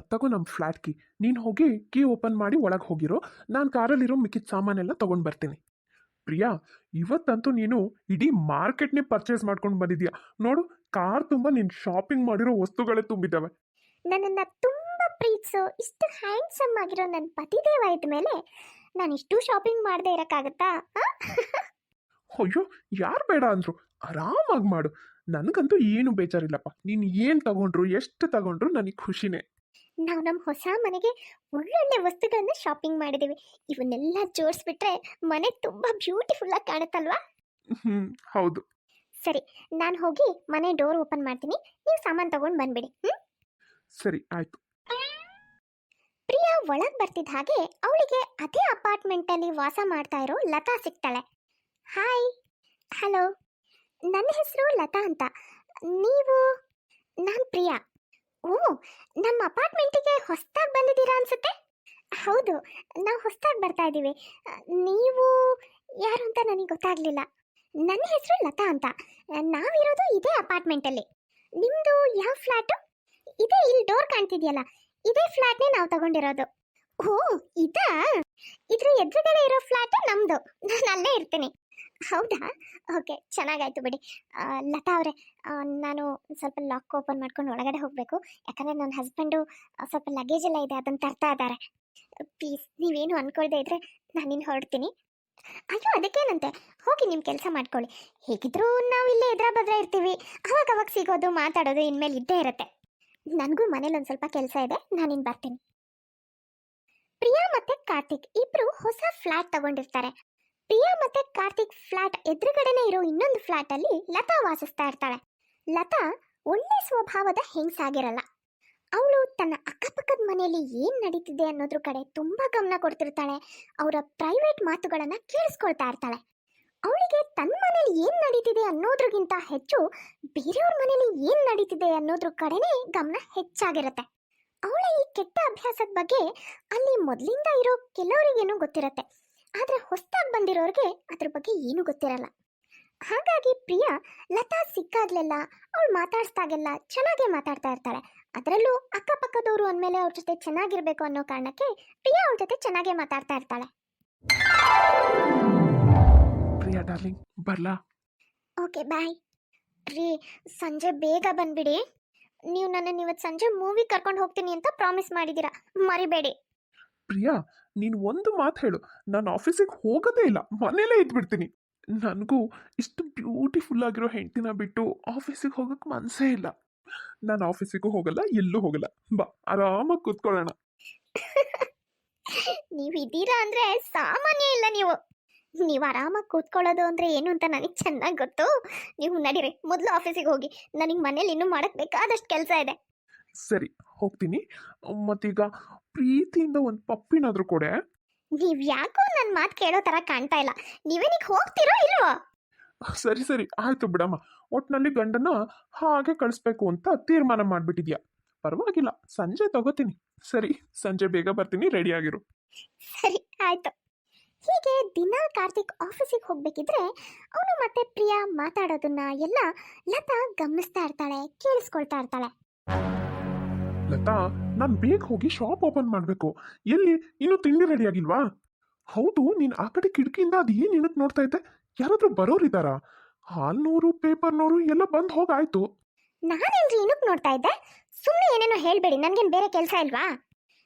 ತಗೋ ನಮ್ಮ flat key ನೀನು ಹೋಗಿ ಕೀ ಓಪನ್ ಮಾಡಿ ಒಳಗೆ ಹೋಗಿರೋ. ನಾನು ಕಾರಲ್ಲಿರೋ ಮಿಕ್ಕಿದ ಸಾಮಾನೆಲ್ಲ ತೊಗೊಂಡು ಬರ್ತೀನಿ. ಪ್ರಿಯಾ ಇವತ್ತಂತೂ ನೀನು ಇಡೀ ಮಾರ್ಕೆಟ್ನೇ ಪರ್ಚೇಸ್ ಮಾಡ್ಕೊಂಡು ಬಂದಿದ್ಯಾ? ನೋಡು ಕಾರ್ ತುಂಬ ನೀನು ಶಾಪಿಂಗ್ ಮಾಡಿರೋ ವಸ್ತುಗಳೇ ತುಂಬಿದ್ದಾವೆ ನನ್ನನ್ನು ತುಂಬ ಪ್ರೀತಿಸೋ. ಇಷ್ಟು ಹ್ಯಾಂಡ್ಸಮ್ ಆಗಿರೋ ನನ್ನ ಪತಿದೇವ ಇದ್ಮೇಲೆ ನಾನು ಇಷ್ಟು ಶಾಪಿಂಗ್ ಮಾಡದೇ ಇರೋಕ್ಕಾಗತ್ತಾ? ಅಯ್ಯೋ ಯಾರು ಬೇಡ ಅಂದರು. ಆರಾಮಾಗಿ ಮಾಡು. ನನಗಂತೂ ಏನು ಬೇಜಾರಿಲ್ಲಪ್ಪ. ನೀನು ಏನು ತಗೊಂಡ್ರು ಎಷ್ಟು ತಗೊಂಡ್ರು ನನಗೆ ಖುಷಿನೇ. ನಾವು ನಮ್ಮ ಹೊಸ ಮನೆಗೆ ಒಳ್ಳೊಳ್ಳೆ ವಸ್ತುಗಳನ್ನ ಶಾಪಿಂಗ್ ಮಾಡಿದ್ದೀವಿ ಇವನ್ನೆಲ್ಲ ಜೋಡಿಸ್ಬಿಟ್ರೆ ಮನೆ ತುಂಬ ಬ್ಯೂಟಿಫುಲ್ಲಾಗಿ ಕಾಣುತ್ತಲ್ವಾ? ಹ್ಞೂ ಹೌದು. ಸರಿ ನಾನು ಹೋಗಿ ಮನೆ ಡೋರ್ ಓಪನ್ ಮಾಡ್ತೀನಿ. ನೀವು ಸಾಮಾನು ತಗೊಂಡು ಬಂದ್ಬಿಡಿ ಹ್ಞೂ ಸರಿ ಆಯ್ತು. ಪ್ರಿಯಾ ಒಳಗೆ ಬರ್ತಿದ್ದ ಹಾಗೆ ಅವಳಿಗೆ ಅದೇ ಅಪಾರ್ಟ್ಮೆಂಟಲ್ಲಿ ವಾಸ ಮಾಡ್ತಾ ಇರೋ ಲತಾ ಸಿಗ್ತಾಳೆ. ಹಾಯ್ ಹಲೋ ನನ್ನ ಹೆಸರು ಲತಾ ಅಂತ. ನೀವು? ನಾನು ಪ್ರಿಯಾ. ಓ, ನಮ್ಮ ಅಪಾರ್ಟ್ಮೆಂಟಿಗೆ ಹೊಸ್ತಾಗಿ ಬಂದಿದ್ದೀರಾ ಅನ್ಸುತ್ತೆ? ಹೌದು, ನಾವು ಹೊಸ್ತಾಗಿ ಬರ್ತಾ ಇದ್ದೀವಿ. ನೀವು ಯಾರು ಅಂತ ನನಗೆ ಗೊತ್ತಾಗಲಿಲ್ಲ. ನನ್ನ ಹೆಸರು ಲತಾ ಅಂತ. ನಾವಿರೋದು ಇದೇ ಅಪಾರ್ಟ್ಮೆಂಟಲ್ಲಿ. ನಿಮ್ಮದು ಯಾವ ಫ್ಲ್ಯಾಟು ಇದೇ ಇಲ್ಲಿ ಡೋರ್ ಕಾಣ್ತಿದೆಯಲ್ಲ, ಇದೇ ಫ್ಲ್ಯಾಟ್ನೇ ನಾವು ತಗೊಂಡಿರೋದು. ಓ, ಇದಾ? ಇದ್ರ ಎದುರುಗಡೆ ಇರೋ ಫ್ಲ್ಯಾಟು ನಮ್ದು. ನಾನು ಅಲ್ಲೇ ಇರ್ತೀನಿ. ಹೌದಾ? ಓಕೆ, ಚೆನ್ನಾಗಾಯ್ತು ಬಿಡಿ. ಲತಾ ಅವರೇ ನಾನು ಸ್ವಲ್ಪ ಲಾಕ್ ಓಪನ್ ಮಾಡ್ಕೊಂಡು ಒಳಗಡೆ ಹೋಗಬೇಕು. ಯಾಕಂದರೆ ನನ್ನ ಹಸ್ಬೆಂಡು ಸ್ವಲ್ಪ ಲಗೇಜ್ ಎಲ್ಲ ಇದೆ, ಅದನ್ನು ತರ್ತಾ ಇದ್ದಾರೆ. ಪ್ಲೀಸ್ ನೀವೇನು ಇದ್ರೆ ನಾನಿನ್ನು ಹೊರಡ್ತೀನಿ. ಅಯ್ಯೋ, ಅದಕ್ಕೇನಂತೆ? ಹೋಗಿ ನಿಮ್ಮ ಕೆಲಸ ಮಾಡ್ಕೊಳ್ಳಿ. ಹೇಗಿದ್ರೂ ನಾವು ಇಲ್ಲೇ ಎದ್ರ ಬದ್ರ ಇರ್ತೀವಿ. ಅವಾಗ ಅವಾಗ ಸಿಗೋದು, ಮಾತಾಡೋದು ಇನ್ಮೇಲೆ ಇದ್ದೇ ಇರುತ್ತೆ. ನನಗೂ ಮನೇಲಿ ಒಂದು ಸ್ವಲ್ಪ ಕೆಲಸ ಇದೆ ನಾನಿನ್ ಬರ್ತೀನಿ. ಪ್ರಿಯಾ ಮತ್ತೆ ಕಾರ್ತಿಕ್ ಇಬ್ರು ಹೊಸ ಫ್ಲಾಟ್ ತಗೊಂಡಿರ್ತಾರೆ. ಪ್ರಿಯಾ ಮತ್ತೆ ಕಾರ್ತಿಕ್ ಫ್ಲಾಟ್ ಎದುರುಗಡೆನೆ ಇರೋ ಇನ್ನೊಂದು ಫ್ಲಾಟ್ ಅಲ್ಲಿ ಲತಾ ವಾಸಿಸ್ತಾ ಇರ್ತಾಳೆ. ಲತಾ ಒಳ್ಳೆ ಸ್ವಭಾವದ ಹೆಂಗ್ಸಾಗಿರಲ್ಲ. ಅವಳು ತನ್ನ ಅಕ್ಕಪಕ್ಕದ ಮನೆಯಲ್ಲಿ ಏನ್ ನಡೀತಿದೆ ಅನ್ನೋದ್ರ ಕಡೆ ತುಂಬಾ ಗಮನ ಕೊಡ್ತಿರ್ತಾಳೆ. ಅವರ ಪ್ರೈವೇಟ್ ಮಾತುಗಳನ್ನ ಕೇಳಿಸ್ಕೊಳ್ತಾ ಇರ್ತಾಳೆ. ಅವಳಿಗೆ ತನ್ನ ಮನೇಲಿ ಏನ್ ನಡೀತಿದೆ ಅನ್ನೋದ್ರಗಿಂತ ಹೆಚ್ಚು ಬೇರೆಯವ್ರ ಮನೇಲಿ ಏನ್ ನಡೀತಿದೆ ಅನ್ನೋದ್ರ ಕಡೆನೇ ಗಮನ ಹೆಚ್ಚಾಗಿರುತ್ತೆ. ಅವಳ ಈ ಕೆಟ್ಟ ಅಭ್ಯಾಸದ ಬಗ್ಗೆ ಅಲ್ಲಿ ಮೊದಲಿಂದ ಇರೋ ಕೆಲವರಿಗೇನು ಗೊತ್ತಿರತ್ತೆ. ಆದ್ರೆ ಹೊಸ್ತಾಗಿ ಬಂದಿರೋರಿಗೆ ಅದ್ರ ಬಗ್ಗೆ ಏನೂ ಗೊತ್ತಿರಲ್ಲ. ಹಾಗಾಗಿ ಪ್ರಿಯಾ ಲತಾ ಸಿಕ್ಕಾಗ್ಲೆಲ್ಲ ಅವಳು ಮಾತಾಡಿಸ್ದಾಗೆಲ್ಲ ಚೆನ್ನಾಗೇ ಮಾತಾಡ್ತಾ ಇರ್ತಾಳೆ. ಅದರಲ್ಲೂ ಅಕ್ಕಪಕ್ಕದವರು ಅಂದಮೇಲೆ ಅವ್ರ ಜೊತೆ ಚೆನ್ನಾಗಿರ್ಬೇಕು ಅನ್ನೋ ಕಾರಣಕ್ಕೆ ಪ್ರಿಯಾ ಅವ್ರ ಜೊತೆ ಚೆನ್ನಾಗೇ ಮಾತಾಡ್ತಾ ಇರ್ತಾಳೆ. ಪ್ರಿಯಾ ಡಾರ್ಲಿಂಗ್ ಬರ್ಲಾ? Okay bye. ರೀ ಸಂಜೆ ಬೇಗ ಬಂದ್ಬಿಡಿ. ನೀವು ನನ್ನ ಇವತ್ತು ಸಂಜೆ ಮೂವಿ ಕರ್ಕೊಂಡು ಹೋಗ್ತೀನಿ ಅಂತ ಪ್ರಾಮಿಸ್ ಮಾಡಿದ್ದೀರಾ ಮರಿಬೇಡಿ. ಪ್ರಿಯಾ ನೀನು ಒಂದು ಮಾತು ಹೇಳು. ನಾನು ಆಫೀಸಿಗೆ ಹೋಗೋದೇ ಇಲ್ಲ. ಮನೇಲೇ ಇದ್ಬಿಡ್ತೀನಿ. ನನಗೂ ಇಷ್ಟು ಬ್ಯೂಟಿಫುಲ್ ಆಗಿರೋ ಹೆಂಡತಿನ ಬಿಟ್ಟು ಆಫೀಸಿಗೆ ಹೋಗಕ್ಕೆ ಮನಸ್ಸೇ ಇಲ್ಲ. ನಾನು ಆಫೀಸಿಗೂ ಹೋಗಲ್ಲ ಎಲ್ಲೂ ಹೋಗಲ್ಲ. ಬಾ ಆರಾಮಾಗಿ ಕೂತ್ಕೊಳ್ಳೋಣ. ನೀವು ಇದ್ದೀರಾ ಅಂದ್ರೆ ಸಾಮಾನ್ಯ ಇಲ್ಲ ನೀವು. ನೀವು ಆರಾಮಾಗಿ ಕೂತ್ಕೊಳ್ಳೋದು ಅಂದ್ರೆ ಏನು ಅಂತ ನನಗೆ ಚೆನ್ನಾಗಿ ಗೊತ್ತು. ನೀವು ನಡೀರಿ ಮೊದಲು ಆಫೀಸಿಗೆ ಹೋಗಿ. ನನಗೆ ಮನೇಲಿ ಇನ್ನೂ ಮಾಡಕ್ ಬೇಕಾದಷ್ಟು ಕೆಲಸ ಇದೆ. ಸರಿ ಹೋಗ್ತೀನಿ. ಮತ್ತೀಗ ಪ್ರೀತಿಯಿಂದ ಒಂದು ಪಪ್ಪಿನಾದ್ರೂ ಕೊಡೆ? ನೀವ್ ಯಾಕೋ ನನ್ನ ಮಾತು ಕೇಳೋ ತರ ಕಾಣ್ತಾ ಇಲ್ಲ. ನೀವೇನಿಗೆ ಹೋಗ್ತಿರೋ ಇಲ್ವೋ? ಸರಿ ಸರಿ. ಆಯ್ತು ಬಿಡಮ್ಮ. ಒಟ್ನಲ್ಲಿ ಗಂಡನ ಹಾಗೆ ಕಳಿಸ್ಬೇಕು ಅಂತ ತೀರ್ಮಾನ ಮಾಡಿಬಿಟ್ಟಿದ್ಯಾ? ಪರವಾಗಿಲ್ಲ. ಸಂಜೆ ತಗೋತೀನಿ. ಸರಿ ಸಂಜೆ ಬೇಗ ಬರ್ತೀನಿ. ರೆಡಿ ಆಗಿರು. ಸರಿ ಆಯ್ತು. ಹೀಗೆ ದಿನ ಕಾರ್ತಿಕ್ ಆಫೀಸಿಗೆ ಹೋಗ್ಬೇಕಿದ್ರೆ ಅವನು ಮತ್ತೆ ಪ್ರಿಯಾ ಮಾತಾಡೋದನ್ನ ಎಲ್ಲ ಲತಾ ಗಮನಿಸ್ತಾ ಇರ್ತಾಳೆ ಕೇಳಿಸ್ಕೊಳ್ತಾ ಇರ್ತಾಳೆ. ಲತಾ ನಾನು ಬೇಗ ಹೋಗಿ ಶಾಪ್ ಓಪನ್ ಮಾಡಬೇಕು. ಎಲ್ಲಿ? ಇನ್ನೂ ತಿಂಡಿ ರೆಡಿ ಆಗಿಲ್ವಾ? ಹೌದು ನೀನು ಆ ಕಡೆ ಕಿಟಕಿಯಿಂದ ಅದು ಏನು ಏನಕ್ಕೆ ನೋಡ್ತಾ ಇದ್ದೆ? ಯಾರಾದ್ರೂ ಬರೋರಿದ್ದಾರಾ ಹಾಲ್ನೋರು ಪೇಪರ್ನೋರು ಎಲ್ಲ ಬಂದು ಹೋಗಾಯ್ತು. ನಾನೇನ್ರಿ ಏನಕ್ಕೆ ನೋಡ್ತಾ ಇದ್ದೆ? ಸುಮ್ಮನೆ ಏನೇನೋ ಹೇಳಬೇಡಿ ನನಗೇನು ಬೇರೆ ಕೆಲಸ ಇಲ್ವಾ?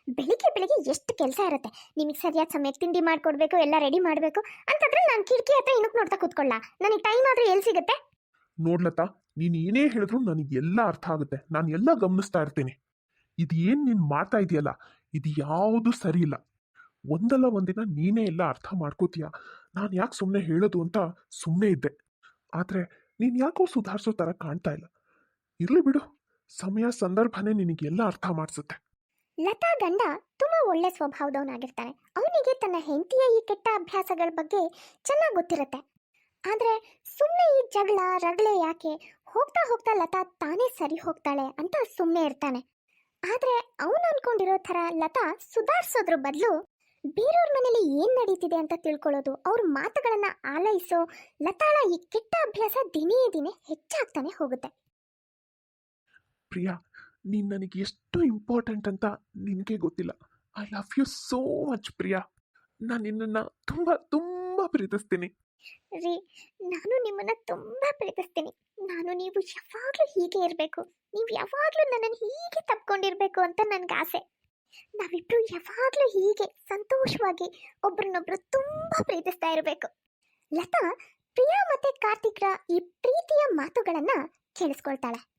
ಬೆಳಿಗ್ಗೆ ಬೆಳಿಗ್ಗೆ ಎಷ್ಟು ಕೆಲಸ ಇರುತ್ತೆ? ನಿಮಗೆ ಸರಿಯಾದ ಸಮಯಕ್ಕೆ ತಿಂಡಿ ಮಾಡಿಕೊಡ್ಬೇಕು ಎಲ್ಲ ರೆಡಿ ಮಾಡಬೇಕು ಅಂತಂದ್ರೆ ನಾನು ಕಿಟಕಿ ಹತ್ರ ಏನಕ್ಕೆ ನೋಡ್ತಾ ಕೂತ್ಕೊಳ್ಳ? ನನಗೆ ಟೈಮ್ ಆದರೂ ಎಲ್ಲಿ ಸಿಗುತ್ತೆ? ನೋಡ್ಲತ್ತ ನೀನು ಏನೇ ಹೇಳಿದ್ರು ನನಗೆ ಎಲ್ಲ ಅರ್ಥ ಆಗುತ್ತೆ. ನಾನು ಎಲ್ಲ ಗಮನಿಸ್ತಾ ಇರ್ತೀನಿ. ಇದು ಏನು ನೀನು ಮಾಡ್ತಾ ಇದೆಯಲ್ಲ? ಇದು ಯಾವುದು ಸರಿ ಇಲ್ಲ. ಒಂದಲ್ಲ ಒಂದಿನ ನೀನೇ ಎಲ್ಲ ಅರ್ಥ ಮಾಡ್ಕೋತೀಯ? ನಾನು ಯಾಕೆ ಸುಮ್ಮನೆ ಹೇಳೋದು ಅಂತ ಸುಮ್ಮನೆ ಇದ್ದೆ. ಆದರೆ ನೀನು ಯಾಕೋ ಸುಧಾರಿಸೋ ಥರ ಕಾಣ್ತಾ ಇಲ್ಲ? ಇರಲಿ ಬಿಡು. ಸಮಯ, ಸಂದರ್ಭನೇ ನಿನಗೆಲ್ಲ ಅರ್ಥ ಮಾಡಿಸುತ್ತೆ. ಲತಾ ಗಂಡ ತುಂಬಾ ಒಳ್ಳೆ ಸ್ವಭಾವದವನಾಗಿರ್ತಾನೆ. ಅವನಿಗೆ ತನ್ನ ಹೆಂಡತಿಯ ಈ ಕೆಟ್ಟ ಅಭ್ಯಾಸಗಳ ಬಗ್ಗೆ ಚೆನ್ನಾಗಿ ಗೊತ್ತಿರುತ್ತೆ. ಆದರೆ ಸುಮ್ಮನೆ ಈ ಜಗಳ, ರಗಳೆ ಯಾಕೆ? ಹೋಗ್ತಾ ಹೋಗ್ತಾ ಲತಾ ತಾನೇ ಸರಿ ಹೋಗ್ತಾಳೆ ಅಂತ ಸುಮ್ಮನೆ ಇರ್ತಾನೆ. ಆದ್ರೆ ಅವನು ಅನ್ಕೊಂಡಿರೋ ಥರ ಲತಾ ಸುಧಾರಿಸೋದ್ರ ಬದಲು ಬೇರೆಯವ್ರ ಮನೇಲಿ ಏನ್ ನಡೀತಿದೆ ಅಂತ ತಿಳ್ಕೊಳ್ಳೋದು, ಅವ್ರ ಮಾತುಗಳನ್ನ ಆಲೈಸೋ ಲತಾಳ ಈ ಕೆಟ್ಟ ಅಭ್ಯಾಸ ದಿನೇ ದಿನೇ ಹೆಚ್ಚಾಗ್ತಾನೆ ಹೋಗುತ್ತೆ. ಪ್ರಿಯಾ, ನೀನು ನನಗೆ ಎಷ್ಟು ಇಂಪಾರ್ಟೆಂಟ್ ಅಂತ ನಿನಗೆ ಗೊತ್ತಿಲ್ಲ. I love you so much Priya. ನಾನು ನಿನ್ನನ್ನು ತುಂಬ ತುಂಬ ಪ್ರೀತಿಸ್ತೀನಿ. ರೀ, ನಾನು ನಿಮ್ಮನ್ನ ತುಂಬಾ ಪ್ರೀತಿಸ್ತೀನಿ. ನಾನು ನೀವು ಯಾವಾಗಲೂ ಹೀಗೆ ಇರಬೇಕು. ನೀವು ಯಾವಾಗಲೂ ನನ್ನನ್ನು ಹೀಗೆ ತಪ್ಕೊಂಡಿರ್ಬೇಕು ಅಂತ ನನಗೆ ಆಸೆ. ನಾವಿಬ್ರು ಯಾವಾಗಲೂ ಹೀಗೆ ಸಂತೋಷವಾಗಿ ಒಬ್ರನ್ನೊಬ್ರು ತುಂಬಾ ಪ್ರೀತಿಸ್ತಾ ಇರಬೇಕು. ಲತಾ, ಪ್ರಿಯಾ ಮತ್ತೆ ಕಾರ್ತಿಕ್ರ ಈ ಪ್ರೀತಿಯ ಮಾತುಗಳನ್ನ ಕೇಳಿಸ್ಕೊಳ್ತಾಳೆ.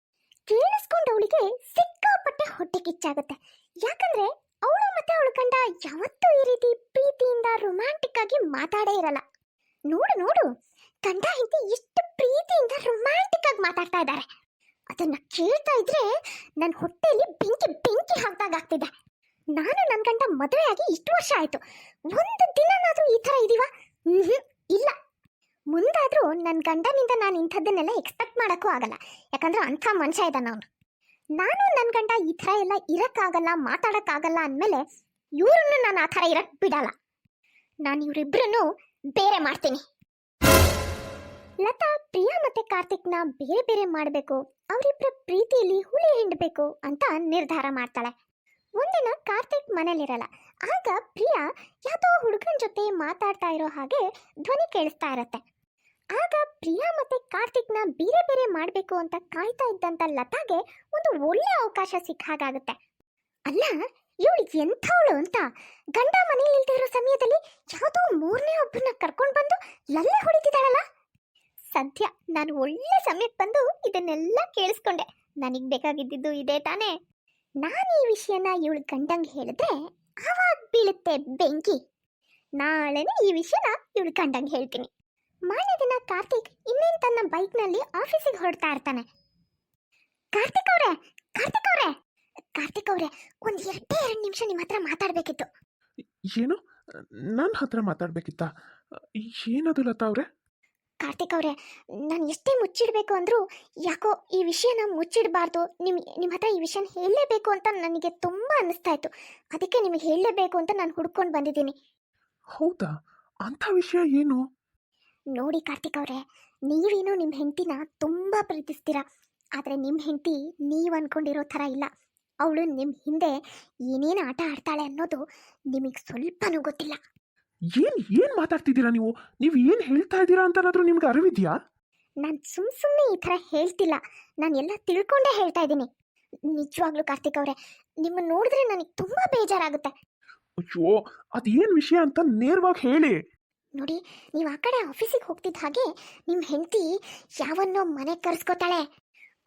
ಕೇಳಿಸ್ಕೊಂಡು ಅವಳಿಗೆ ಸಿಕ್ಕಾಪಟ್ಟೆ ಹೊಟ್ಟೆ ಕಿಚ್ಚಾಗುತ್ತೆ ಯಾಕಂದ್ರೆ ಅವಳು ಮತ್ತೆ ಅವಳು ಕಂಡ ಯಾವತ್ತೂ ಈ ರೀತಿ ಪ್ರೀತಿಯಿಂದ ರೊಮ್ಯಾಂಟಿಕ್ ಆಗಿ ಮಾತಾಡೇ ಇರಲ್ಲ. ನೋಡು ನೋಡು. ಗಂಡ ಹೆಂಡತಿ ಎಷ್ಟು ಪ್ರೀತಿಯಿಂದ ರೊಮ್ಯಾಂಟಿಕ್ ಆಗಿ ಮಾತಾಡ್ತಾ ಇದ್ದಾರೆ. ಅದನ್ನ ಕೇಳ್ತಾ ಇದ್ರೆ ನನ್ನ ಹೊಟ್ಟೆಯಲ್ಲಿ ಬೆಂಕಿ ಬೆಂಕಿ ಹಾಕ್ದಾಗ ಆಗ್ತಿದೆ. ನಾನು ನನ್ನ ಗಂಡ ಮದುವೆ ಆಗಿ ಇಷ್ಟು ವರ್ಷ ಆಯ್ತು. ಒಂದು ದಿನನಾದ್ರೂ ಈ ತರ ಇದೀವ? ಇಲ್ಲ. ಮುಂದಾದ್ರೂ ನನ್ನ ಗಂಡನಿಂದ ನಾನು ಇಂಥದ್ದನ್ನೆಲ್ಲ ಎಕ್ಸ್ಪೆಕ್ಟ್ ಮಾಡೋಕ್ಕೂ ಆಗಲ್ಲ. ಯಾಕಂದ್ರೆ ಅಂಥ ಮನುಷ್ಯ ಇದ್ದಾನ ಅವನು. ನಾನು ನನ್ನ ಗಂಡ ಈ ಥರ ಎಲ್ಲ ಇರೋಕ್ಕಾಗಲ್ಲ, ಮಾತಾಡೋಕ್ಕಾಗಲ್ಲ ಅಂದಮೇಲೆ ಇವ್ರನ್ನು ನಾನು ಆ ಥರ ಇರಕ್ಕೆ ಬಿಡಲ್ಲ. ನಾನು ಇವರಿಬ್ಬರನ್ನು ಬೇರೆ ಮಾಡ್ತೀನಿ. ಲತಾ, ಪ್ರಿಯಾ ಮತ್ತೆ ಕಾರ್ತಿಕ್ನ ಬೇರೆ ಬೇರೆ ಮಾಡಬೇಕು. ಅವರಿಬ್ಬರ ಪ್ರೀತಿಯಲ್ಲಿ ಹುಳಿ ಹಿಂಡಬೇಕು ಅಂತ ನಿರ್ಧಾರ ಮಾಡ್ತಾಳೆ. ಒಂದಿನ ಕಾರ್ತಿಕ್ ಮನೇಲಿರಲ್ಲ. ಆಗ ಪ್ರಿಯಾ ಯಾವುದೋ ಹುಡುಗನ ಜೊತೆ ಮಾತಾಡ್ತಾ ಇರೋ ಹಾಗೆ ಧ್ವನಿ ಕೇಳಿಸ್ತಾ ಇರತ್ತೆ. ಆಗ ಪ್ರಿಯಾ ಮತ್ತೆ ಕಾರ್ತಿಕ್ನ ಬೇರೆ ಬೇರೆ ಮಾಡಬೇಕು ಅಂತ ಕಾಯ್ತಾ ಇದ್ದಂತ ಲತಾಗೆ ಒಂದು ಒಳ್ಳೆ ಅವಕಾಶ ಸಿಕ್ಕ ಹಾಗಾಗುತ್ತೆ. ಅಲ್ಲ, ಇವಳು ಎಂಥವಳು ಅಂತ? ಗಂಡ ಮನೇಲಿ ಇಲ್ದೇ ಇರೋ ಸಮಯದಲ್ಲಿ ಯಾವುದೋ ಮೂರನೇ ಒಬ್ಬರನ್ನ ಕರ್ಕೊಂಡು ಬಂದು ಲಲ್ಲೆ ಹೊಡಿತಿದ್ದಾಳಲ್ಲ? ಸದ್ಯ ನಾನು ಒಳ್ಳೆ ಸಮಯಕ್ಕೆ ಬಂದು ಇದನ್ನೆಲ್ಲ ಕೇಳಿಸ್ಕೊಂಡೆ. ನನಗೆ ಬೇಕಾಗಿದ್ದಿದ್ದು ಇದೇ ತಾನೇ. ನಾನು ಈ ವಿಷಯನ ಇವಳು ಗಂಡಂಗೆ ಹೇಳಿದ್ರೆ ಆವಾಗ ಬೀಳುತ್ತೆ ಬೆಂಕಿ. ನಾಳೆನೇ ಈ ವಿಷಯನ ಇವಳು ಗಂಡಂಗೆ ಹೇಳ್ತೀನಿ. ಮಾರನೇ ದಿನ ಕಾರ್ತಿಕ್ ಇನ್ನೇನು ತನ್ನ ಬೈಕ್ನಲ್ಲಿ ಆಫೀಸಿಗೆ ಹೊರಡ್ತಾ ಇರ್ತಾನೆ. ಕಾರ್ತಿಕ್ ಅವರೇ ಕಾರ್ತಿಕ್ ಅವರೇ ಕಾರ್ತಿಕ್ ಅವರೇ ಒಂದು ಎರಡೇ ಎರಡು ನಿಮಿಷ ನಿಮ್ಮ ಹತ್ರ ಮಾತಾಡಬೇಕಿತ್ತು. ಏನು? ನನ್ನ ಹತ್ರ ಮಾತಾಡಬೇಕಿತ್ತಾ? ಏನದು ಲತಾ ಅವರೇ? ಕಾರ್ತಿಕ್ ಅವರೇ ನಾನು ಎಷ್ಟೇ ಮುಚ್ಚಿಡಬೇಕು ಅಂದರೂ ಯಾಕೋ ಈ ವಿಷಯನ ಮುಚ್ಚಿಡಬಾರ್ದು. ನಿಮ್ಮ ನಿಮ್ಮ ಹತ್ರ ಈ ವಿಷಯನ ಹೇಳಲೇಬೇಕು ಅಂತ ನನಗೆ ತುಂಬ ಅನ್ನಿಸ್ತಾ ಇತ್ತು. ಅದಕ್ಕೆ ನಿಮಗೆ ಹೇಳಲೇಬೇಕು ಅಂತ ನಾನು ಹುಡ್ಕೊಂಡು ಬಂದಿದ್ದೀನಿ. ಹೌದಾ? ಅಂಥ ವಿಷಯ ಏನು? ನೋಡಿ ಕಾರ್ತಿಕ್ ಅವರೇ ನೀವೇನೋ ನಿಮ್ಮ ಹೆಂಡತಿನ ತುಂಬ ಪ್ರೀತಿಸ್ತೀರಾ. ಆದರೆ ನಿಮ್ಮ ಹೆಂಡತಿ ನೀವು ಅಂದ್ಕೊಂಡಿರೋ ಥರ ಇಲ್ಲ. ಅವಳು ನಿಮ್ಮ ಹಿಂದೆ ಏನೇನು ಆಟ ಆಡ್ತಾಳೆ ಅನ್ನೋದು ನಿಮಗೆ ಸ್ವಲ್ಪನೂ ಗೊತ್ತಿಲ್ಲ. ಏನು ಏನು ಮಾತಾಡ್ತಿದ್ದೀರಾ ನೀವು? ನೀವು ಏನು ಹೇಳ್ತಾ ಇದ್ದೀರಾ ಅಂತನಾದರೂ ನಿಮ್ಗೆ ಅರಿವಿದೆಯಾ? ನಾನು ಸುಮ್ಮ ಸುಮ್ಮನೆ ಈ ಥರ ಹೇಳ್ತಿಲ್ಲ. ನಾನು ಎಲ್ಲ ತಿಳ್ಕೊಂಡೇ ಹೇಳ್ತಾ ಇದ್ದೀನಿ. ನಿಜವಾಗ್ಲೂ ಕಾರ್ತಿಕ್ ಅವರೇ ನಿಮ್ಮನ್ನು ನೋಡಿದ್ರೆ ನನಗೆ ತುಂಬ ಬೇಜಾರಾಗುತ್ತೆ. ಅಯ್ಯೋ ಅದೇನು ವಿಷಯ ಅಂತ ನೇರವಾಗಿ ಹೇಳಿ. ನೋಡಿ, ನೀವು ಆ ಕಡೆ ಆಫೀಸಿಗೆ ಹೋಗ್ತಿದ್ದ ಹಾಗೆ ನಿಮ್ಮ ಹೆಂಡತಿ ಯಾವನ್ನೋ ಮನೆ ಕರೆಸ್ಕೊತಾಳೆ.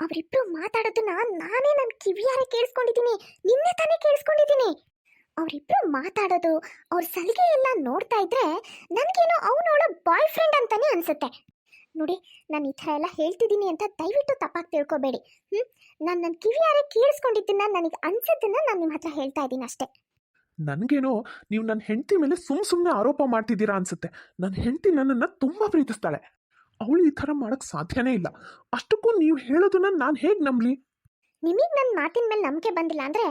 ಅವರಿಬ್ರು ಮಾತಾಡೋದನ್ನ ನಾನೇ ನನ್ನ ಕಿವಿಯಾರೆ ಕೇಳಿಸ್ಕೊಂಡಿದ್ದೀನಿ, ನಿನ್ನೆ ತಾನೇ ಕೇಳಿಸ್ಕೊಂಡಿದ್ದೀನಿ. ಅವರಿಬ್ರು ಮಾತಾಡೋದು, ಅವ್ರ ಸಲಿಗೆ ಎಲ್ಲ ನೋಡ್ತಾ ಇದ್ರೆ ನನಗೇನೋ ಅವನೋಳ ಬಾಯ್ ಫ್ರೆಂಡ್ ಅಂತಾನೆ ಅನ್ಸುತ್ತೆ. ನೋಡಿ, ನಾನು ಈ ಥರ ಎಲ್ಲ ಹೇಳ್ತಿದ್ದೀನಿ ಅಂತ ದಯವಿಟ್ಟು ತಪ್ಪಾಗಿ ತಿಳ್ಕೊಬೇಡಿ. ಹ್ಞೂ ನಾನು ನನ್ನ ಕಿವಿಯಾರೆ ಕೇಳಿಸ್ಕೊಂಡಿದ್ದನ್ನ ನನಗೆ ಅನ್ಸಿದ್ದನ್ನ ನಾನು ನಿಮ್ಮ ಹತ್ರ ಹೇಳ್ತಾ ಇದ್ದೀನಿ ಅಷ್ಟೇ. ನನಗೇನೋ ನೀವು ನನ್ನ ಹೆಂಡತಿ ಮೇಲೆ ಸುಮ್ಮ ಸುಮ್ಮನೆ ಆರೋಪ ಮಾಡ್ತಿದ್ದೀರಾ ಅನ್ಸುತ್ತೆ. ನನ್ನ ಹೆಂಡತಿ ನನ್ನನ್ನು ತುಂಬ ಪ್ರೀತಿಸ್ತಾಳೆ. ಅವಳು ಈ ಥರ ಮಾಡೋಕ್ಕೆ ಸಾಧ್ಯನೇ ಇಲ್ಲ. ಅಷ್ಟಕ್ಕೂ ನೀವು ಹೇಳೋದನ್ನ ನಾನು ಹೇಗೆ ನಂಬಲಿ? ನಿಮಗೆ ನನ್ನ ಮಾತಿನ ಮೇಲೆ ನಂಬಿಕೆ ಬಂದಿಲ್ಲ ಅಂದರೆ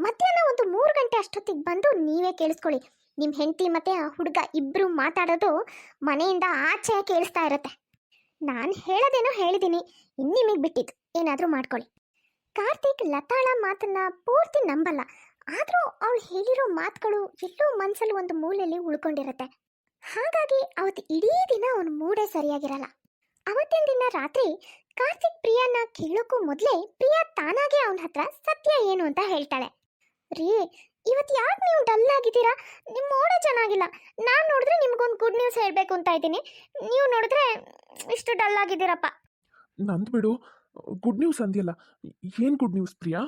ಮಧ್ಯಾಹ್ನ ಒಂದು ಮೂರು ಗಂಟೆ ಅಷ್ಟೊತ್ತಿಗೆ ಬಂದು ನೀವೇ ಕೇಳಿಸ್ಕೊಳ್ಳಿ. ನಿಮ್ಮ ಹೆಂಡತಿ ಮತ್ತು ಆ ಹುಡುಗ ಇಬ್ಬರು ಮಾತಾಡೋದು ಮನೆಯಿಂದ ಆಚೆ ಕೇಳಿಸ್ತಾ ಇರುತ್ತೆ. ನಾನು ಹೇಳೋದೇನೋ ಹೇಳಿದ್ದೀನಿ ಇನ್ನು ನಿಮಗೆ ಬಿಟ್ಟಿದ್ದು. ಏನಾದರೂ ಮಾಡ್ಕೊಳ್ಳಿ. ಕಾರ್ತಿಕ್ ಲತಾಳ ಮಾತನ್ನ ಪೂರ್ತಿ ನಂಬಲ್ಲ. ಆದರೂ ಅವಳು ಹೇಳಿರೋ ಮಾತುಗಳು ಎಲ್ಲೋ ಮನಸ್ಸಲ್ಲಿ ಒಂದು ಮೂಲೆಯಲ್ಲಿ ಉಳ್ಕೊಂಡಿರುತ್ತೆ. ಹಾಗಾಗಿ ಅವತ್ತು ಇಡೀ ದಿನ ಅವನ ಮೂಡೇ ಸರಿಯಾಗಿರಲ್ಲ. ಅವತ್ತಿನ ದಿನ ರಾತ್ರಿ ಕಾರ್ತಿಕ್ ಪ್ರಿಯಾನ ಕೇಳೋಕ್ಕೂ ಮೊದಲೇ ಪ್ರಿಯಾ ತಾನಾಗೆ ಅವನ ಹತ್ರ ಸತ್ಯ ಏನು ಅಂತ ಹೇಳ್ತಾಳೆ. ರೀ ಇವತ್ತು ಯಾಕೆ ನೀವು ಡಲ್ ಆಗಿದ್ದೀರಾ? ನಿಮ್ಮ ಮೋಡ ಚೆನ್ನಾಗಿಲ್ಲ. ನಾನು ನೋಡಿದ್ರೆ ನಿಮ್ಗೊಂದು ಗುಡ್ ನ್ಯೂಸ್ ಹೇಳಬೇಕು ಅಂತ ಇದ್ದೀನಿ. ನೀವು ನೋಡಿದ್ರೆ ಇಷ್ಟು ಡಲ್ ಆಗಿದ್ದೀರಪ್ಪ. ನಂದು ಬಿಡು, ಗುಡ್ ನ್ಯೂಸ್ ಅಂದಿಯಲ್ಲ, ಏನು ಗುಡ್ ನ್ಯೂಸ್ ಪ್ರಿಯಾ?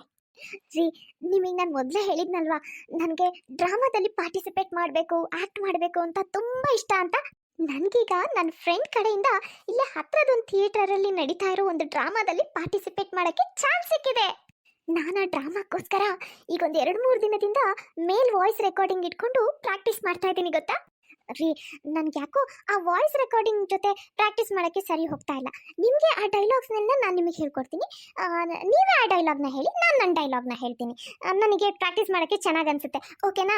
ರೀ ನಿಮಗೆ ನಾನು ಮೊದಲೇ ಹೇಳಿದ್ನಲ್ವಾ, ನನಗೆ ಡ್ರಾಮಾದಲ್ಲಿ ಪಾರ್ಟಿಸಿಪೇಟ್ ಮಾಡಬೇಕು ಆ್ಯಕ್ಟ್ ಮಾಡಬೇಕು ಅಂತ ತುಂಬ ಇಷ್ಟ ಅಂತ? ನನಗೀಗ ನನ್ನ ಫ್ರೆಂಡ್ ಕಡೆಯಿಂದ ಇಲ್ಲೇ ಹತ್ರದೊಂದು ಥಿಯೇಟರಲ್ಲಿ ನಡೀತಾ ಇರೋ ಒಂದು ಡ್ರಾಮಾದಲ್ಲಿ ಪಾರ್ಟಿಸಿಪೇಟ್ ಮಾಡೋಕ್ಕೆ ಚಾನ್ಸ್ ಸಿಕ್ಕಿದೆ. ನಾನು ಆ ಡ್ರಾಮಾಕ್ಕೋಸ್ಕರ ಈಗ ಒಂದು ಎರಡು ಮೂರು ದಿನದಿಂದ ಮೇಲ್ ವಾಯ್ಸ್ ರೆಕಾರ್ಡಿಂಗ್ ಇಟ್ಕೊಂಡು ಪ್ರಾಕ್ಟೀಸ್ ಮಾಡ್ತಾ ಇದ್ದೀನಿ, ಗೊತ್ತಾ? ರೀ, ನನ್ಗೆ ಯಾಕೋ ಆ ವಾಯ್ಸ್ ರೆಕಾರ್ಡಿಂಗ್ ಜೊತೆ ಪ್ರಾಕ್ಟೀಸ್ ಮಾಡೋಕ್ಕೆ ಸರಿ ಹೋಗ್ತಾ ಇಲ್ಲ. ನಿಮಗೆ ಆ ಡೈಲಾಗ್ಸ್ನೆಲ್ಲ ನಾನು ನಿಮಗೆ ಹೇಳ್ಕೊಡ್ತೀನಿ. ನೀವೇ ಆ ಡೈಲಾಗ್ನ ಹೇಳಿ ನಾನು ನನ್ನ ಡೈಲಾಗ್ನ ಹೇಳ್ತೀನಿ. ನನಗೆ ಪ್ರಾಕ್ಟೀಸ್ ಮಾಡೋಕ್ಕೆ ಚೆನ್ನಾಗಿ ಅನಿಸುತ್ತೆ. ಓಕೆನಾ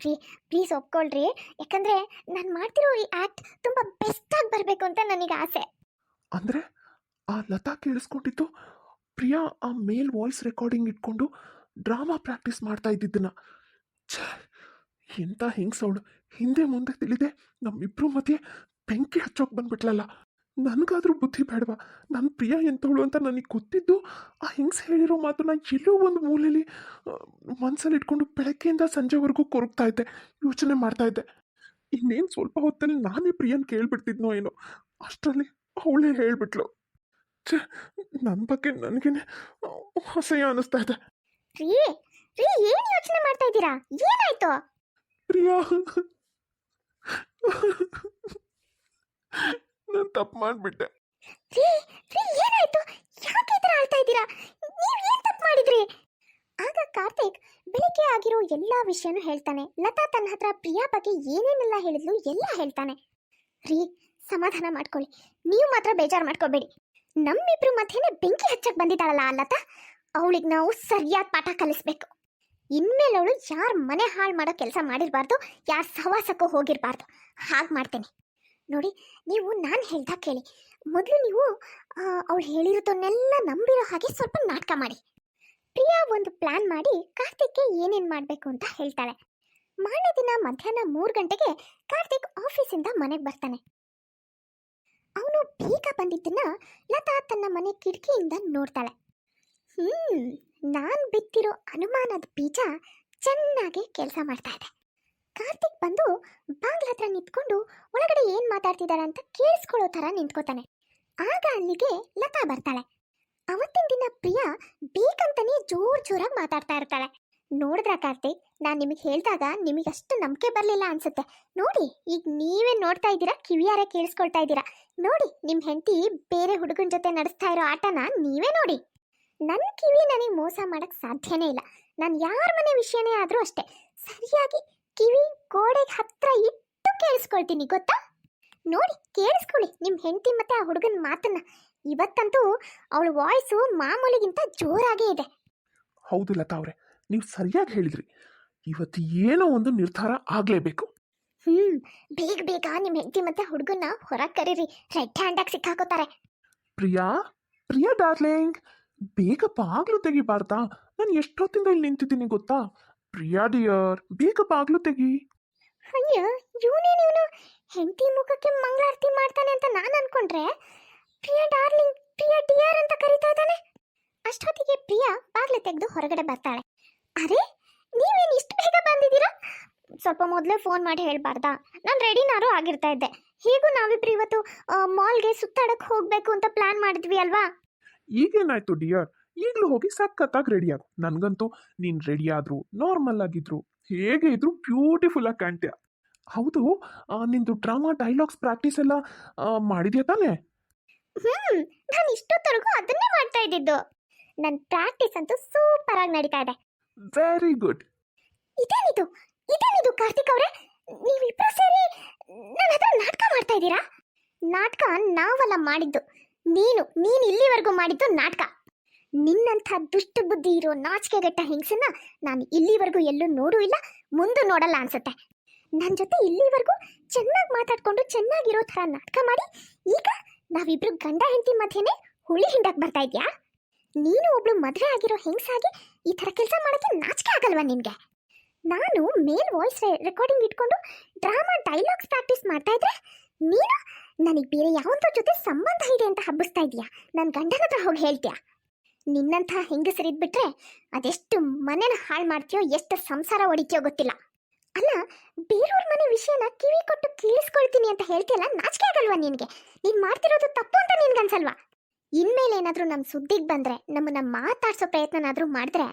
ರೀ ಪ್ಲೀಸ್ ಒಪ್ಕೊಳ್ರಿ. ಯಾಕಂದರೆ ನಾನು ಮಾಡ್ತಿರೋ ಈ ಆ್ಯಕ್ಟ್ ತುಂಬ ಬೆಸ್ಟಾಗಿ ಬರಬೇಕು ಅಂತ ನನಗೆ ಆಸೆ. ಅಂದರೆ ಆ ಲತಾ ಕೇಳಿಸ್ಕೊಂಡಿದ್ದು ಪ್ರಿಯಾ ಆ ಮೇಲ್ ವಾಯ್ಸ್ ರೆಕಾರ್ಡಿಂಗ್ ಇಟ್ಕೊಂಡು ಡ್ರಾಮಾ ಪ್ರಾಕ್ಟೀಸ್ ಮಾಡ್ತಾ ಇದ್ದಿದ್ದನ್ನ. ಎಂಥ ಹೆಂಗ್ಸವಳು ಹಿಂದೆ ಮುಂದೆ ತಿಳಿದೆ ನಮ್ಮಿಬ್ರು ಮಧ್ಯೆ ಬೆಂಕಿ ಹಚ್ಚೋಕೆ ಬಂದ್ಬಿಟ್ಲಲ್ಲ. ನನಗಾದ್ರೂ ಬುದ್ಧಿ ಬೇಡವಾ? ನನ್ನ ಪ್ರಿಯ ಎಂಥವಳು ಅಂತ ನನಗೆ ಗೊತ್ತಿದ್ದು ಆ ಹೆಂಗ್ಸ್ ಹೇಳಿರೋ ಮಾತನ್ನ ಎಲ್ಲೋ ಒಂದು ಮೂಲೆಯಲ್ಲಿ ಮನಸ್ಸಲ್ಲಿ ಇಟ್ಕೊಂಡು ಬೆಳಗ್ಗೆಯಿಂದ ಸಂಜೆವರೆಗೂ ಕೊರಗ್ತಾ ಇದ್ದೆ ಯೋಚನೆ ಮಾಡ್ತಾ ಇದ್ದೆ. ಇನ್ನೇನು ಸ್ವಲ್ಪ ಹೊತ್ತಲ್ಲಿ ನಾನೇ ಪ್ರಿಯನ್ ಕೇಳ್ಬಿಡ್ತಿದ್ನೋ ಏನೋ ಅಷ್ಟರಲ್ಲಿ ಅವಳೇ ಹೇಳ್ಬಿಟ್ಲು. ಛೇ ನನ್ನ ಬಗ್ಗೆ ನನಗೇನೆ ಅಸಹ್ಯ ಅನ್ನಿಸ್ತಾ ಇದೆ. ರೀ ರೀ ಏನು ಯೋಚನೆ ಮಾಡ್ತಾ ಇದ್ದೀರಾ? ಏನಾಯ್ತು? ಪ್ರಿಯಾ ತಪ್ಪು ಮಾಡಿಬಿಟ್ಟೆ. ಏನಾಯ್ತು? ಯಾಕೆ ಈ ಥರ ಆಳ್ತಾ ಇದ್ದೀರಾ? ನೀವು ಏನು ತಪ್ಪು ಮಾಡಿದ್ರಿ? ಆಗ ಕಾರ್ತಿಕ್ ಬೆಳಿಗ್ಗೆ ಆಗಿರೋ ಎಲ್ಲಾ ವಿಷಯನೂ ಹೇಳ್ತಾನೆ. ಲತಾ ತನ್ನ ಹತ್ರ ಪ್ರಿಯಾ ಬಗ್ಗೆ ಏನೇನೆಲ್ಲ ಹೇಳಿದ್ಲು ಎಲ್ಲ ಹೇಳ್ತಾನೆ. ರೀ, ಸಮಾಧಾನ ಮಾಡ್ಕೊಳ್ಳಿ. ನೀವು ಮಾತ್ರ ಬೇಜಾರು ಮಾಡ್ಕೋಬೇಡಿ. ನಮ್ಮಿಬ್ರು ಮಧ್ಯೆನೆ ಬೆಂಕಿ ಹಚ್ಚಕ್ಕೆ ಬಂದಿದ್ದಾಳಲ್ಲ ಆ ಲತಾ? ಅವಳಿಗೆ ನಾವು ಸರಿಯಾದ ಪಾಠ ಕಲಿಸ್ಬೇಕು. ಇನ್ಮೇಲೆ ಅವಳು ಯಾರ ಮನೆ ಹಾಳು ಮಾಡೋ ಕೆಲಸ ಮಾಡಿರಬಾರ್ದು, ಯಾರ ಸಹವಾಸಕ್ಕೂ ಹೋಗಿರಬಾರ್ದು. ಹಾಗೆ ಮಾಡ್ತೇನೆ. ನೋಡಿ, ನೀವು ನಾನು ಹೇಳ್ದಾಗ ಕೇಳಿ. ಮೊದಲು ನೀವು ಅವಳು ಹೇಳಿರೋದನ್ನೆಲ್ಲ ನಂಬಿರೋ ಹಾಗೆ ಸ್ವಲ್ಪ ನಾಟಕ ಮಾಡಿ. ಪ್ರಿಯಾ ಒಂದು ಪ್ಲಾನ್ ಮಾಡಿ ಕಾರ್ತಿಕ್ಗೆ ಏನೇನು ಮಾಡಬೇಕು ಅಂತ ಹೇಳ್ತಾಳೆ. ಮಾರನೇ ದಿನ ಮಧ್ಯಾಹ್ನ ಮೂರು ಗಂಟೆಗೆ ಕಾರ್ತಿಕ್ ಆಫೀಸಿಂದ ಮನೆಗೆ ಬರ್ತಾನೆ. ಅವನು ಬೇಗ ಬಂದಿದ್ದನ್ನ ಲತಾ ತನ್ನ ಮನೆ ಕಿಟಕಿಯಿಂದ ನೋಡ್ತಾಳೆ. ಹ್ಮ್, ನಾನು ಬಿತ್ತಿರೋ ಅನುಮಾನದ ಬೀಜ ಚೆನ್ನಾಗಿ ಕೆಲಸ ಮಾಡ್ತಾ ಇದೆ. ಕಾರ್ತಿಕ್ ಬಂದು ಬಾಗ್ಲ ಹತ್ರ ನಿಂತ್ಕೊಂಡು ಒಳಗಡೆ ಏನ್ ಮಾತಾಡ್ತಿದಾರ ಅಂತ ಕೇಳಿಸ್ಕೊಳ್ಳೋ ತರ ನಿಂತ್ಕೋತಾನೆ. ಆಗ ಅಲ್ಲಿಗೆ ಲತಾ ಬರ್ತಾಳೆ. ಅವತ್ತಿನ ದಿನ ಪ್ರಿಯಾ ಬೇಕಂತಾನೆ ಜೋರ್ ಜೋರಾಗಿ ಮಾತಾಡ್ತಾ ಇರ್ತಾಳೆ. ನೋಡಿದ್ರ ಕಾರ್ತಿಕ್, ನಾನ್ ನಿಮಗೆ ಹೇಳಿದಾಗ ನಿಮಗೆ ಅಷ್ಟು ನಂಬಿಕೆ ಬರಲಿಲ್ಲ ಅನ್ಸುತ್ತೆ. ನೋಡಿ, ಈಗ ನೀವೇ ನೋಡ್ತಾ ಇದ್ದೀರಾ, ಕಿವಿಯಾರೆ ಕೇಳಿಸ್ಕೊಳ್ತಾ ಇದ್ದೀರಾ. ನೋಡಿ ನಿಮ್ಮ ಹೆಂಡತಿ ಬೇರೆ ಹುಡುಗನ ಜೊತೆ ನಡೆಸ್ತಾ ಇರೋ ಆಟನ ನೀವೇ ನೋಡಿ. ನನ್ನ ಕಿವಿ ನನಗೆ ಮೋಸ ಮಾಡಕ್ಕೆ ಸಾಧ್ಯನೇ ಇಲ್ಲ. ನಾನು ಯಾರ ಮನೆ ವಿಷಯನೇ ಆದ್ರೂ ಅಷ್ಟೇ. ಸರಿಯಾಗಿ ಕಿವಿ ಗೋಡೆಗೆ ಹತ್ರ ಇಟ್ಟು ಕೇಳಿಸ್ಕೊಳ್ತೀನಿ ಗೊತ್ತಾ? ನೋಡಿ ಕೇಳಿಸ್ಕೊಳ್ಳಿ ನಿಮ್ಮ ಹೆಂಡತಿ ಮತ್ತೆ ಆ ಹುಡುಗನ ಮಾತನ್ನ. ಇವತ್ತಂತೂ ಅವಳ ವಾಯ್ಸು ಮಾಮೂಲಿಗಿಂತ ಜೋರಾಗೇ ಇದೆ. ಹೌದು ಲತಾ ಅವರೇ ನೀವು ಸರಿಯಾಗಿ ಹೇಳಿದ್ರಿ. ಇವತ್ತು ಏನೋ ಒಂದು ನಿರ್ಧಾರ ಆಗಲೇಬೇಕು. ಹ್ಮ್ ಬೇಗ ಬೇಗ ನಿಮ್ಮ ಹೆಂಡತಿ ಮತ್ತೆ ಹುಡುಗನ್ನ ಹೊರಗೆ ಕರೀರಿ. ರೆಡ್ ಹ್ಯಾಂಡಾಗಿ ಸಿಕ್ಕಾಕೋತಾರೆ. ಪ್ರಿಯಾ ಪ್ರಿಯಾ ಡಾರ್ಲಿಂಗ್ ಬೇಗ ಬಾಗ್ಲು ತೆಗಿಬಾರ್ದಾ? ನಾನು ಎಷ್ಟೊತ್ತಿಂದ ಇಲ್ಲಿ ನಿಂತಿದ್ದೀನಿ ಗೊತ್ತಾ? ಪ್ರಿಯಾ ಡಿಯರ್ ಬೇಗ ಬಾಗ್ಲು ತೆಗಿ. ಅಯ್ಯ ಇವನೇನು ಇವನು ಹೆಂಡತಿ ಮುಖಕ್ಕೆ ಮಂಗಳಾರತಿ ಮಾಡ್ತಾನೆ ಅಂತ ನಾನು ಅನ್ಕೊಂಡ್ರೆ ಪ್ರಿಯಾ ಡಾರ್ಲಿಂಗ್ ಪ್ರಿಯಾ ಡಿಯರ್ ಅಂತ ಕರೀತಾ ಇದ್ದಾನೆ? ಅಷ್ಟೊತ್ತಿಗೆ ಪ್ರಿಯಾ ಬಾಗ್ಲು ತೆಗೆದು ಹೊರಗಡೆ ಬರ್ತಾಳೆ. ಅರೆ ನೀವೇನು ಇಷ್ಟು ಬೇಗ ಬಂದಿದ್ದೀರಾ? ಸ್ವಲ್ಪ ಮೊದಲೇ ಫೋನ್ ಮಾಡಿ ಹೇಳಬಾರ್ದಾ? ನಾನು ರೆಡಿನಾರು ಆಗಿರ್ತಾ ಇದ್ದೆ. ಹೀಗೂ ನಾವಿಬ್ರು ಇವತ್ತು ಮಾಲ್ಗೆ ಸುತ್ತಾಡಕ್ಕೆ ಹೋಗಬೇಕು ಅಂತ ಪ್ಲಾನ್ ಮಾಡಿದ್ವಿ ಅಲ್ವಾ? ಈಗೇನಾಯ್ತು ಡಿಯರ್? ಈಗಲೂ ಹೋಗಿ ಸಖತ್ತಾಗಿ ರೆಡಿ ಆಗು. ನನಗಂತೂ ನೀನು ರೆಡಿ ಆದರೂ ನಾರ್ಮಲ್ ಆಗಿದ್ರು ಹೇಗೆ ಇದ್ರು ಬ್ಯೂಟಿಫುಲ್ ಆಗಿ ಕಾಣ್ತೀಯ. ಹೌದು ನಿಂದು ಡ್ರಾಮಾ ಡೈಲಾಗ್ಸ್ ಪ್ರಾಕ್ಟೀಸ್ ಎಲ್ಲ ಮಾಡಿದ್ಯಾ ತಾನೇ? ಹ್ಮ್ ನಾನು ಇಷ್ಟೊತ್ತರೆಗೂ ಅದನ್ನೇ ಮಾಡ್ತಾ ಇದ್ದಿದ್ದು. ನನ್ನ ಪ್ರಾಕ್ಟೀಸ್ ಅಂತೂ ಸೂಪರ್ ಆಗಿ ನಡೀತಾ ಇದೆ. ವೆರಿ ಗುಡ್ ಇದೇನಿದು? ಇದೇನಿದು ಕಾರ್ತಿಕ್ ಅವರೇ? ನೀವಿಬ್ರು ಸೇರಿ ನನ್ನ ಹತ್ರ ನಾಟಕ ಮಾಡ್ತಾ ಇದ್ದೀರಾ? ನಾಟಕ ನಾವಲ್ಲ ಮಾಡಿದ್ದು. ನೀನು ನೀನು ಇಲ್ಲಿವರೆಗೂ ಮಾಡಿದ್ದು ನಾಟಕ. ನಿನ್ನಂಥ ದುಷ್ಟ ಬುದ್ಧಿ ಇರೋ ನಾಚಿಕೆಗೆಟ್ಟ ಹೆಂಗಸನ್ನ ನಾನು ಇಲ್ಲಿವರೆಗೂ ಎಲ್ಲೂ ನೋಡೂ ಇಲ್ಲ, ಮುಂದೆ ನೋಡಲ್ಲ ಅನ್ಸುತ್ತೆ. ನನ್ನ ಜೊತೆ ಇಲ್ಲಿವರೆಗೂ ಚೆನ್ನಾಗಿ ಮಾತಾಡ್ಕೊಂಡು ಚೆನ್ನಾಗಿರೋ ಥರ ನಾಟಕ ಮಾಡಿ, ಈಗ ನಾವಿಬ್ರು ಗಂಡ ಹೆಂಡತಿ ಮಧ್ಯೆನೆ ಹುಳಿ ಹಿಂಡಕ್ಕೆ ಬರ್ತಾ ಇದೆಯಾ? ನೀನು ಒಬ್ಳು ಮದುವೆ ಆಗಿರೋ ಹೆಂಗಸಾಗಿ ಈ ಥರ ಕೆಲಸ ಮಾಡೋಕ್ಕೆ ನಾಚಿಕೆ ಆಗಲ್ವಾ ನಿನಗೆ? ನಾನು ಮೇಲ್ ವಾಯ್ಸ್ ರೆಕಾರ್ಡಿಂಗ್ ಇಟ್ಕೊಂಡು ಡ್ರಾಮಾ ಡೈಲಾಗ್ಸ್ ಪ್ರಾಕ್ಟೀಸ್ ಮಾಡ್ತಾ ಇದ್ರೆ ನೀನು ನನಗೆ ಬೇರೆ ಯಾವಂತ ಜೊತೆ ಸಂಬಂಧ ಇದೆ ಅಂತ ಹಬ್ಬಿಸ್ತಾ ಇದೆಯಾ? ನನ್ನ ಗಂಡನ ಹತ್ರ ಹೋಗಿ ಹೇಳ್ತೀಯಾ? ನಿನ್ನಂಥ ಹೆಂಗಸರಿದ್ಬಿಟ್ರೆ ಅದೆಷ್ಟು ಮನೆನ ಹಾಳು ಮಾಡ್ತೀಯೋ, ಎಷ್ಟು ಸಂಸಾರ ಹೊಡಿತೀಯೋ ಗೊತ್ತಿಲ್ಲ. ಅಲ್ಲ ಬೇರೆಯವ್ರ ಮನೆ ವಿಷಯನ ಕಿವಿ ಕೊಟ್ಟು ಕೇಳಿಸ್ಕೊಳ್ತೀನಿ ಅಂತ ಹೇಳ್ತೀಯಲ್ಲ, ನಾಚಿಕೆ ಆಗಲ್ವಾ ನಿನಗೆ? ನೀನು ಮಾಡ್ತಿರೋದು ತಪ್ಪು ಅಂತ ನಿನ್ಗನ್ಸಲ್ವಾ? ಇನ್ಮೇಲೆ ಏನಾದರೂ ನಮ್ಮ ಸುದ್ದಿಗೆ ಬಂದರೆ, ನಮ್ಮನ್ನ ಮಾತಾಡ್ಸೋ ಪ್ರಯತ್ನನಾದರೂ ಮಾಡಿದ್ರೆ,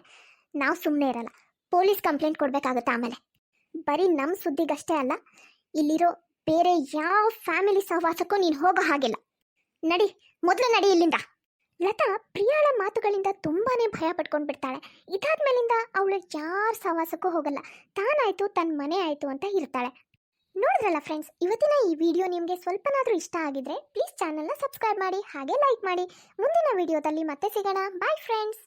ನಾವು ಸುಮ್ಮನೆ ಇರಲ್ಲ. ಪೊಲೀಸ್ ಕಂಪ್ಲೇಂಟ್ ಕೊಡಬೇಕಾಗುತ್ತೆ ಆಮೇಲೆ. ಬರೀ ನಮ್ಮ ಸುದ್ದಿಗಷ್ಟೇ ಅಲ್ಲ, ಇಲ್ಲಿರೋ ಬೇರೆ ಯಾವ ಫ್ಯಾಮಿಲಿ ಸಹವಾಸಕ್ಕೂ ನೀನು ಹೋಗೋ ಹಾಗಿಲ್ಲ. ನಡಿ, ಮೊದಲು ನಡಿ ಇಲ್ಲಿಂದ. ಲತಾ ಪ್ರಿಯಾಳ ಮಾತುಗಳಿಂದ ತುಂಬಾನೇ ಭಯ ಪಟ್ಕೊಂಡು ಬಿಡ್ತಾಳೆ ಇದಾದ್ಮೇಲಿಂದ ಅವಳು ಯಾರ ಸಹವಾಸಕ್ಕೂ ಹೋಗಲ್ಲ. ತಾನಾಯ್ತು ತನ್ನ ಮನೆ ಆಯ್ತು ಅಂತ ಇರ್ತಾಳೆ. ನೋಡಿದ್ರಲ್ಲ ಫ್ರೆಂಡ್ಸ್ ಇವತ್ತಿನ ಈ ವಿಡಿಯೋ ನಿಮಗೆ ಸ್ವಲ್ಪನಾದರೂ ಇಷ್ಟ ಆಗಿದ್ರೆ ಪ್ಲೀಸ್ ಚಾನಲ್ನ ಸಬ್ಸ್ಕ್ರೈಬ್ ಮಾಡಿ, ಹಾಗೆ ಲೈಕ್ ಮಾಡಿ. ಮುಂದಿನ ವಿಡಿಯೋದಲ್ಲಿ ಮತ್ತೆ ಸಿಗೋಣ. Bye friends